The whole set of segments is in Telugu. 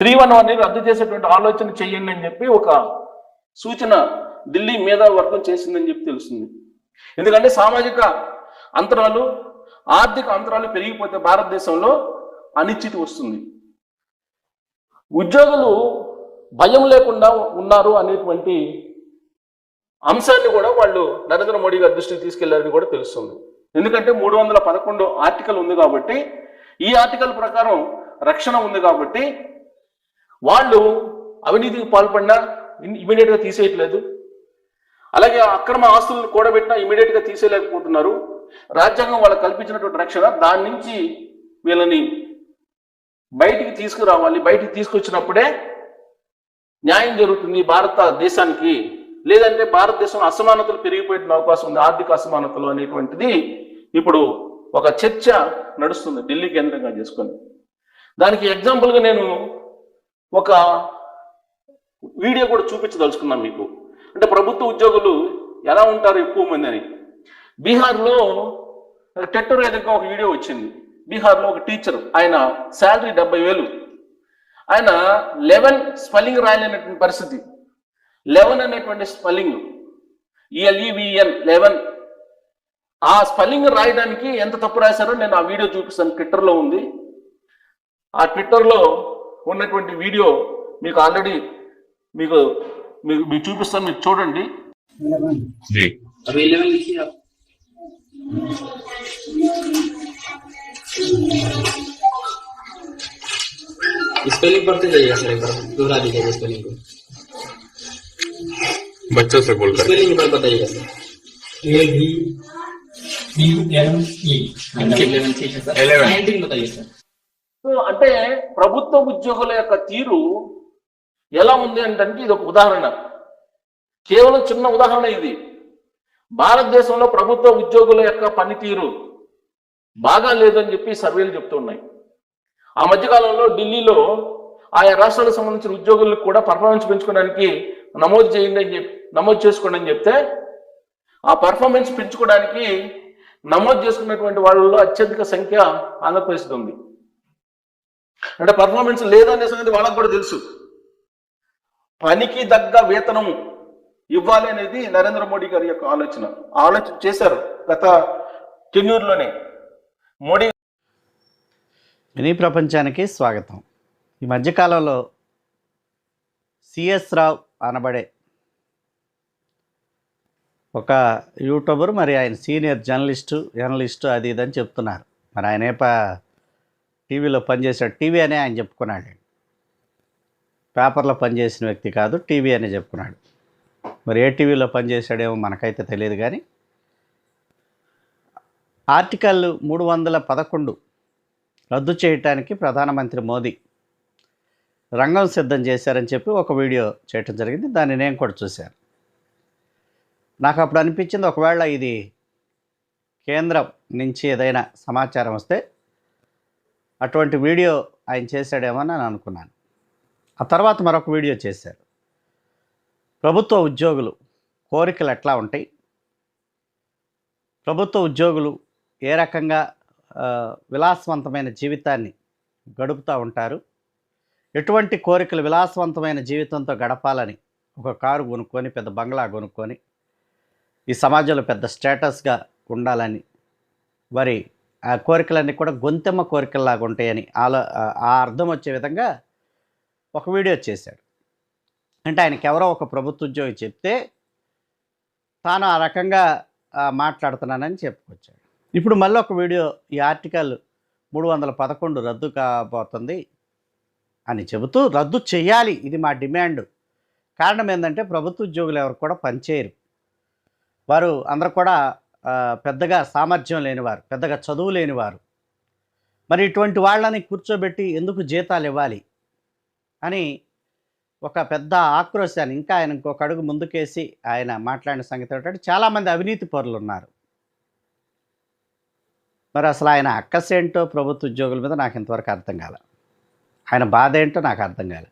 త్రీ వన్ వన్ రద్దు చేసేటువంటి ఆలోచన చేయండి అని చెప్పి ఒక సూచన ఢిల్లీ మేధా వర్గం చేసిందని చెప్పి తెలుస్తుంది. ఎందుకంటే సామాజిక అంతరాలు ఆర్థిక అంతరాలు పెరిగిపోతే భారతదేశంలో అనిశ్చితి వస్తుంది. ఉద్యోగులు భయం లేకుండా ఉన్నారు అనేటువంటి అంశాన్ని కూడా వాళ్ళు నరేంద్ర మోడీ గారి దృష్టికి తీసుకెళ్ళారని కూడా తెలుస్తుంది. ఎందుకంటే మూడు వందల పదకొండు ఆర్టికల్ ఉంది కాబట్టి ఈ ఆర్టికల్ ప్రకారం రక్షణ ఉంది కాబట్టి వాళ్ళు అవినీతికి పాల్పడినా ఇమీడియట్గా తీసేయట్లేదు. అలాగే అక్రమ ఆస్తులను కూడబెట్టినా ఇమీడియట్గా తీసేయలేకపోతున్నారు. రాజ్యాంగం వాళ్ళకు కల్పించినటువంటి రక్షణ దాని నుంచి వీళ్ళని బయటికి తీసుకురావాలి. బయటికి తీసుకొచ్చినప్పుడే న్యాయం జరుగుతుంది భారతదేశానికి లేదంటే భారతదేశం అసమానతలు పెరిగిపోయే అవకాశం ఉంది ఆర్థిక అసమానతలు అనేటువంటిది ఇప్పుడు ఒక చర్చ నడుస్తుంది ఢిల్లీ కేంద్రంగా చేసుకొని. దానికి ఎగ్జాంపుల్గా నేను ఒక వీడియో కూడా చూపించదలుచుకున్నాను మీకు. అంటే ప్రభుత్వ ఉద్యోగులు ఎలా ఉంటారు ఎక్కువ మంది అని. బీహార్లో టెట్టర్ ఎదురుగా ఒక వీడియో వచ్చింది. బీహార్లో ఒక టీచర్ ఆయన శాలరీ డెబ్బై వేలు. ఆయన లెవెన్ స్పెల్లింగ్ రాయలేనటువంటి పరిస్థితి. లెవెన్ అనేటువంటి spelling. E L E V E N eleven. ఆ స్పెల్లింగ్ రాయడానికి ఎంత తప్పు రాశారో నేను ఆ వీడియో చూపిస్తాను. ట్విట్టర్లో ఉంది. ఆ ట్విట్టర్లో ఉన్నటువంటి వీడియో మీకు ఆల్రెడీ మీకు మీకు మీకు చూపిస్తాను మీరు చూడండి जी अभी इलेवन लिखिए आप स्पेलिंग पढ़ते जाइएगा सर एक बार दोहरा दीजिएगा स्पेलिंग को बच्चों से बोल कर स्पेलिंग एक बार बताइएगा sir A B U M E eleven ठीक है सर 11. नाइनटीन बताइए सर సో అంటే ప్రభుత్వ ఉద్యోగుల యొక్క తీరు ఎలా ఉంది అంటే ఇది ఒక ఉదాహరణ. కేవలం చిన్న ఉదాహరణ ఇది. భారతదేశంలో ప్రభుత్వ ఉద్యోగుల యొక్క పనితీరు బాగా లేదని చెప్పి సర్వేలు చెప్తున్నాయి ఆ మధ్యకాలంలో ఢిల్లీలో ఆయా రాష్ట్రాలకు సంబంధించిన ఉద్యోగులకు కూడా పర్ఫార్మెన్స్ పెంచుకోవడానికి నమోదు చేయండి అని చెప్పి నమోదు చేసుకోండి అని చెప్తే ఆ పర్ఫార్మెన్స్ పెంచుకోవడానికి నమోదు చేసుకున్నటువంటి వాళ్ళలో అత్యధిక సంఖ్య ఆంధ్రప్రదేశ్ ఉంది. అంటే పర్ఫార్మెన్స్ లేదనే సంగతి వాళ్ళకు కూడా తెలుసు. పనికి దగ్గ వేతనం ఇవ్వాలి అనేది నరేంద్ర మోడీ గారి యొక్క ఆలోచన. ఆలోచన చేశారు గత టెన్యూర్లోనే మోడీ మినీ ప్రపంచానికి స్వాగతం. ఈ మధ్యకాలంలో సిఎస్ రావు అనబడే ఒక యూట్యూబర్ మరి ఆయన సీనియర్ జర్నలిస్టు జర్నలిస్టు అది ఇది అని చెప్తున్నారు. మరి ఆయన ఏ ప టీవీలో పనిచేసాడు టీవీ అనే ఆయన చెప్పుకున్నాడు పేపర్లో పనిచేసిన వ్యక్తి కాదు టీవీ అనే చెప్పుకున్నాడు. మరి ఏ టీవీలో పనిచేశాడేమో మనకైతే తెలియదు కానీ ఆర్టికల్ మూడు వందల పదకొండు రద్దు చేయటానికి ప్రధానమంత్రి మోదీ రంగం సిద్ధం చేశారని చెప్పి ఒక వీడియో చేయటం జరిగింది. దాన్ని నేను కూడా చూశాను. నాకు అప్పుడు అనిపించింది ఒకవేళ ఇది కేంద్రం నుంచి ఏదైనా సమాచారం వస్తే అటువంటి వీడియో ఆయన చేశాడేమో అని అనుకున్నాను. ఆ తర్వాత మరొక వీడియో చేశారు. ప్రభుత్వ ఉద్యోగులు కోరికలు ఎట్లా ఉంటాయి? ప్రభుత్వ ఉద్యోగులు ఏ రకంగా విలాసవంతమైన జీవితాన్ని గడుపుతూ ఉంటారు? ఎటువంటి కోరికలు విలాసవంతమైన జీవితంతో గడపాలని ఒక కారు కొనుక్కొని పెద్ద బంగ్లా కొనుక్కొని ఈ సమాజంలో పెద్ద స్టేటస్గా ఉండాలని వారి ఆ కోరికలన్నీ కూడా గొంతెమ్మ కోరికల్లాగా ఉంటాయని ఆలో ఆ- అర్థం వచ్చే విధంగా ఒక వీడియో చేశాడు. అంటే ఆయనకి ఎవరో ఒక ప్రభుత్వ ఉద్యోగి చెప్తే తాను ఆ రకంగా మాట్లాడుతున్నానని చెప్పుకొచ్చాడు. ఇప్పుడు మళ్ళీ ఒక వీడియో ఈ ఆర్టికల్ మూడు వందల పదకొండు రద్దు కాబోతుంది అని చెబుతూ రద్దు చేయాలి ఇది మా డిమాండ్. కారణం ఏంటంటే ప్రభుత్వ ఉద్యోగులు ఎవరు కూడా పనిచేయరు. వారు అందరు కూడా పెద్దగా సామర్థ్యం లేనివారు పెద్దగా చదువు లేనివారు. మరి ఇటువంటి వాళ్ళని కూర్చోబెట్టి ఎందుకు జీతాలు ఇవ్వాలి అని ఒక పెద్ద ఆక్రోశాన్ని ఇంకా ఆయన ఇంకొక అడుగు ముందుకేసి ఆయన మాట్లాడిన సంగతి ఏంటంటే చాలామంది అవినీతి పరులు ఉన్నారు మరి అసలు ఆయన అక్కసేంటో ప్రభుత్వ ఉద్యోగుల మీద నాకు ఇంతవరకు అర్థం కాల. ఆయన బాధ ఏంటో నాకు అర్థం కాలే.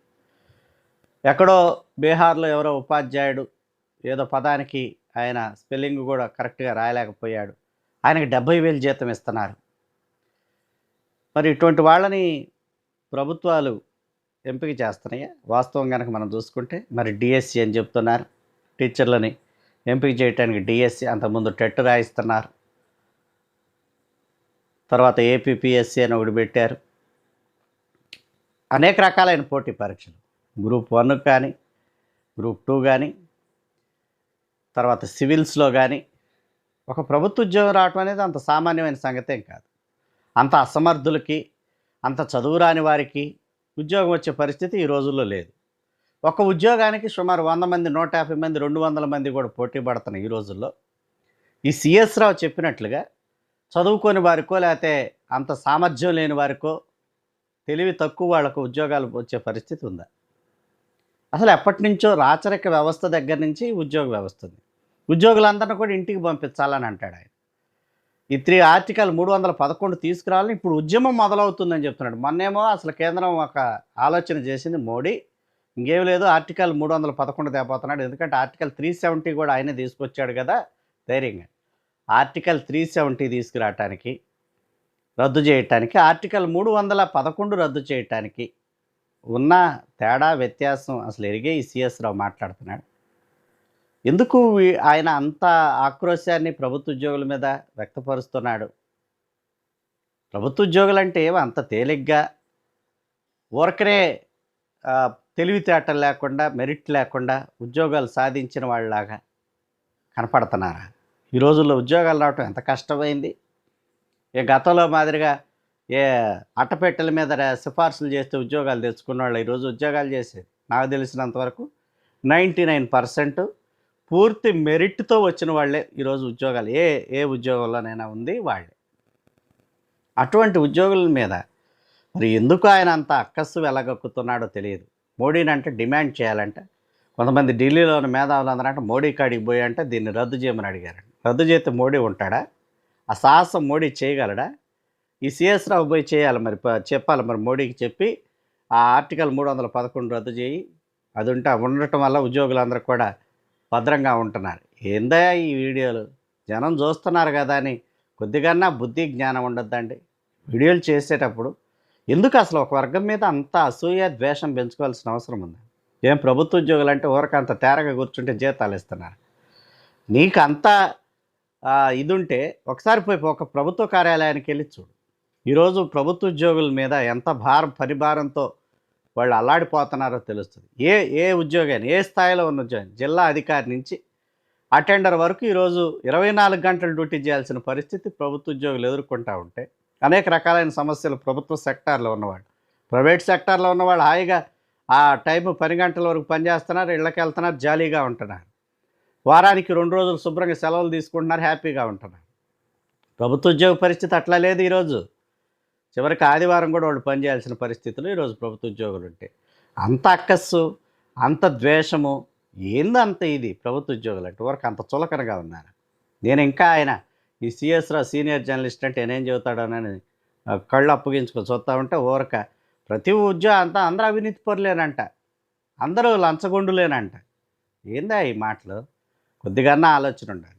ఎక్కడో బీహార్లో ఎవరో ఉపాధ్యాయుడు ఏదో పదానికి ఆయన స్పెల్లింగ్ కూడా కరెక్ట్గా రాయలేకపోయాడు. ఆయనకి డెబ్బై వేలు జీతం ఇస్తున్నారు. మరి ఇటువంటి వాళ్ళని ప్రభుత్వాలు ఎంపిక చేస్తున్నాయి? వాస్తవం కనుక మనం చూసుకుంటే మరి డిఎస్సి అని చెప్తున్నారు. టీచర్లని ఎంపిక చేయడానికి డిఎస్సి అంతకుముందు టెట్ రాయిస్తున్నారు. తర్వాత ఏపీపీఎస్సి అని ఒకటి పెట్టారు. అనేక రకాలైన పోటీ పరీక్షలు. గ్రూప్ వన్ కానీ గ్రూప్ టూ కానీ తర్వాత సివిల్స్లో కానీ ఒక ప్రభుత్వ ఉద్యోగం రావటం అనేది అంత సామాన్యమైన సంగతేం కాదు. అంత అసమర్థులకి అంత చదువు రాని వారికి ఉద్యోగం వచ్చే పరిస్థితి ఈ రోజుల్లో లేదు. ఒక ఉద్యోగానికి సుమారు వంద మంది నూట యాభై మంది రెండు వందల మంది కూడా పోటీ పడుతున్న ఈ రోజుల్లో ఈ సిఎస్ రావు చెప్పినట్లుగా చదువుకోని వారికో లేకపోతే అంత సామర్థ్యం లేని వారికో తెలివి తక్కువ వాళ్ళకు ఉద్యోగాలు వచ్చే పరిస్థితి ఉందా? అసలు ఎప్పటి నుంచో రాచరిక వ్యవస్థ దగ్గర నుంచి ఉద్యోగ వ్యవస్థ ఉంది. ఉద్యోగులందరినీ కూడా ఇంటికి పంపించాలని అంటాడు ఆయన. ఈ త్రీ ఆర్టికల్ మూడు వందల పదకొండు తీసుకురావాలని ఇప్పుడు ఉద్యమం మొదలవుతుందని చెప్తున్నాడు. మొన్నేమో అసలు కేంద్రం ఒక ఆలోచన చేసింది మోడీ. ఇంకేం లేదు ఆర్టికల్ మూడు వందల పదకొండు తేపోతున్నాడు ఎందుకంటే ఆర్టికల్ త్రీ సెవెంటీ కూడా ఆయనే తీసుకొచ్చాడు కదా ధైర్యంగా. ఆర్టికల్ త్రీ సెవెంటీ తీసుకురావటానికి రద్దు చేయటానికి ఆర్టికల్ మూడు వందల పదకొండు రద్దు చేయటానికి ఉన్న తేడా వ్యత్యాసం అసలు ఎరిగే ఈ సిఎస్ రావు మాట్లాడుతున్నాడు. ఎందుకు ఆయన అంత ఆక్రోశాన్ని ప్రభుత్వ ఉద్యోగుల మీద వ్యక్తపరుస్తున్నాడు? ప్రభుత్వ ఉద్యోగులు అంటే ఏమో అంత తేలిగ్గా ఊరకనే తెలివితేట తెలివితేటలు లేకుండా మెరిట్ లేకుండా ఉద్యోగాలు సాధించిన వాళ్ళలాగా కనపడుతున్నారా? ఈ రోజుల్లో ఉద్యోగాలు రావటం ఎంత కష్టమైంది? ఏ గతంలో మాదిరిగా ఏ అట్టపెట్టెల మీద సిఫార్సులు చేస్తే ఉద్యోగాలు తెచ్చుకున్న వాళ్ళు ఈరోజు ఉద్యోగాలు చేసేది నాకు తెలిసినంతవరకు నైంటీ నైన్ పర్సెంట్ పూర్తి మెరిట్తో వచ్చిన వాళ్ళే ఈరోజు ఉద్యోగాలు. ఏ ఏ ఉద్యోగంలోనైనా ఉంది వాళ్ళే. అటువంటి ఉద్యోగుల మీద మరి ఎందుకు ఆయన అంత అక్కస్సు వెలగక్కుతున్నాడో తెలియదు. మోడీని అంటే డిమాండ్ చేయాలంటే కొంతమంది ఢిల్లీలో ఉన్న మేధావులు అందరంటే మోడీ కాడికి పోయి అంటే దీన్ని రద్దు చేయమని అడిగారు రద్దు చేస్తే మోడీ ఉంటాడా? ఆ సాహసం మోడీ చేయగలడా? ఈ సిఎస్ రావు పోయి చేయాలి మరి చెప్పాలి మరి మోడీకి చెప్పి ఆ ఆర్టికల్ మూడు వందల పదకొండు రద్దు చేయి. అది ఉంటే ఉండటం వల్ల ఉద్యోగులందరూ కూడా భద్రంగా ఉంటున్నారు. ఏందా ఈ వీడియోలు? జనం చూస్తున్నారు కదా అని కొద్దిగా బుద్ధి జ్ఞానం ఉండొద్దండి. వీడియోలు చేసేటప్పుడు ఎందుకు అసలు ఒక వర్గం మీద అంత అసూయ ద్వేషం పెంచుకోవాల్సిన అవసరం ఉంది? ఏం ప్రభుత్వ ఉద్యోగులు అంటే ఊరకంత తేరగా కూర్చుంటే జీతాలు ఇస్తున్నారు. నీకు అంత ఇది ఉంటే ఒకసారి పోయి ఒక ప్రభుత్వ కార్యాలయానికి వెళ్ళి చూడు. ఈరోజు ప్రభుత్వ ఉద్యోగుల మీద ఎంత భారం పరిభారంతో వాళ్ళు అల్లాడిపోతున్నారో తెలుస్తుంది. ఏ ఏ ఉద్యోగాన్ని ఏ స్థాయిలో ఉన్న ఉద్యోగం జిల్లా అధికారి నుంచి అటెండర్ వరకు ఈరోజు ఇరవై నాలుగు గంటలు డ్యూటీ చేయాల్సిన పరిస్థితి ప్రభుత్వ ఉద్యోగులు ఎదుర్కొంటూ ఉంటే అనేక రకాలైన సమస్యలు ప్రభుత్వ సెక్టార్లో ఉన్నవాళ్ళు. ప్రైవేట్ సెక్టార్లో ఉన్నవాళ్ళు హాయిగా ఆ టైం పని గంటల వరకు పనిచేస్తున్నారు ఇళ్ళకి వెళ్తున్నారు జాలీగా ఉంటున్నారు. వారానికి రెండు రోజులు శుభ్రంగా సెలవులు తీసుకుంటున్నారు హ్యాపీగా ఉంటున్నారు. ప్రభుత్వ ఉద్యోగ పరిస్థితి అట్లా లేదు ఈరోజు. చివరికి ఆదివారం కూడా వాళ్ళు పనిచేయాల్సిన పరిస్థితులు ఈరోజు ప్రభుత్వ ఉద్యోగులు ఉంటే అంత అక్కస్సు అంత ద్వేషము ఏంది అంత ఇది ప్రభుత్వ ఉద్యోగులు అంటే? వరకు అంత చులకనగా ఉన్నారు. నేను ఇంకా ఆయన ఈ సిఎస్ రావు సీనియర్ జర్నలిస్ట్ అంటే నేనేం చెబుతాడోనని కళ్ళు అప్పగించుకొని చూస్తా ఉంటే ఊరక ప్రతి ఉద్యోగం అంతా అందరూ అవినీతి పొరలేనంట. అందరూ లంచగొండులేనంట. ఏందా ఈ మాటలు? కొద్దిగా ఆలోచన ఉండాలి.